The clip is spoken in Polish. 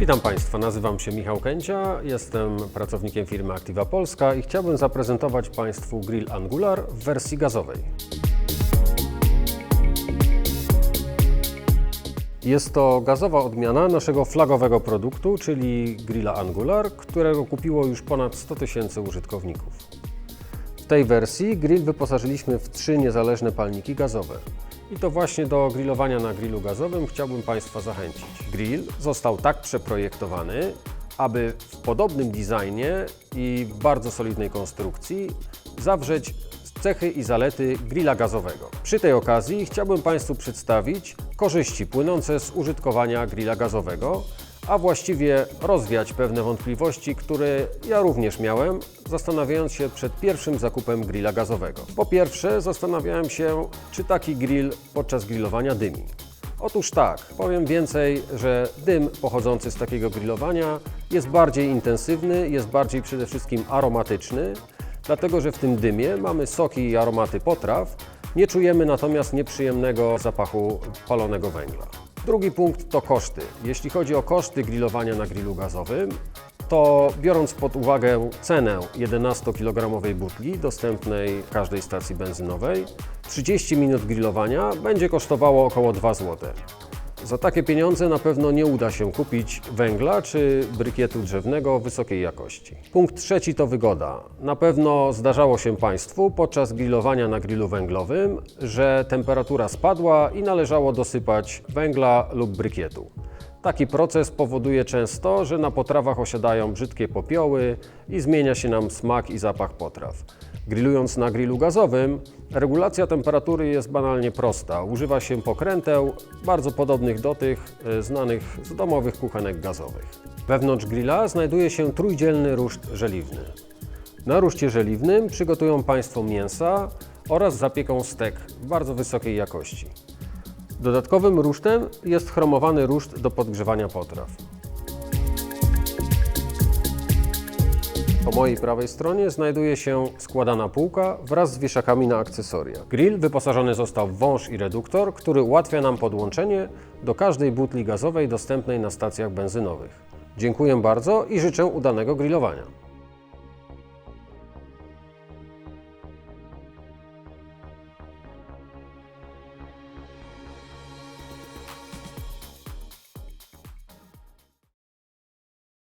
Witam Państwa, nazywam się Michał Kęcia, jestem pracownikiem firmy Activa Polska i chciałbym zaprezentować Państwu grill Angular w wersji gazowej. Jest to gazowa odmiana naszego flagowego produktu, czyli grilla Angular, którego kupiło już ponad 100 tysięcy użytkowników. W tej wersji grill wyposażyliśmy w trzy niezależne palniki gazowe. I to właśnie do grillowania na grillu gazowym chciałbym Państwa zachęcić. Grill został tak przeprojektowany, aby w podobnym designie i bardzo solidnej konstrukcji zawrzeć cechy i zalety grilla gazowego. Przy tej okazji chciałbym Państwu przedstawić korzyści płynące z użytkowania grilla gazowego, a właściwie rozwiać pewne wątpliwości, które ja również miałem, zastanawiając się przed pierwszym zakupem grilla gazowego. Po pierwsze, zastanawiałem się, czy taki grill podczas grillowania dymi. Otóż tak, powiem więcej, że dym pochodzący z takiego grillowania jest bardziej intensywny, jest bardziej przede wszystkim aromatyczny, dlatego że w tym dymie mamy soki i aromaty potraw, nie czujemy natomiast nieprzyjemnego zapachu palonego węgla. Drugi punkt to koszty. Jeśli chodzi o koszty grillowania na grillu gazowym, to biorąc pod uwagę cenę 11-kilogramowej butli dostępnej w każdej stacji benzynowej, 30 minut grillowania będzie kosztowało około 2 zł. Za takie pieniądze na pewno nie uda się kupić węgla czy brykietu drzewnego wysokiej jakości. Punkt trzeci to wygoda. Na pewno zdarzało się Państwu podczas grillowania na grillu węglowym, że temperatura spadła i należało dosypać węgla lub brykietu. Taki proces powoduje często, że na potrawach osiadają brzydkie popioły i zmienia się nam smak i zapach potraw. Grillując na grillu gazowym, regulacja temperatury jest banalnie prosta. Używa się pokręteł bardzo podobnych do tych e, znanych z domowych kuchenek gazowych. Wewnątrz grilla znajduje się trójdzielny ruszt żeliwny. Na ruszcie żeliwnym przygotują Państwo mięsa oraz zapieką stek bardzo wysokiej jakości. Dodatkowym rusztem jest chromowany ruszt do podgrzewania potraw. Po mojej prawej stronie znajduje się składana półka wraz z wieszakami na akcesoria. Grill wyposażony został w wąż i reduktor, który ułatwia nam podłączenie do każdej butli gazowej dostępnej na stacjach benzynowych. Dziękuję bardzo i życzę udanego grillowania.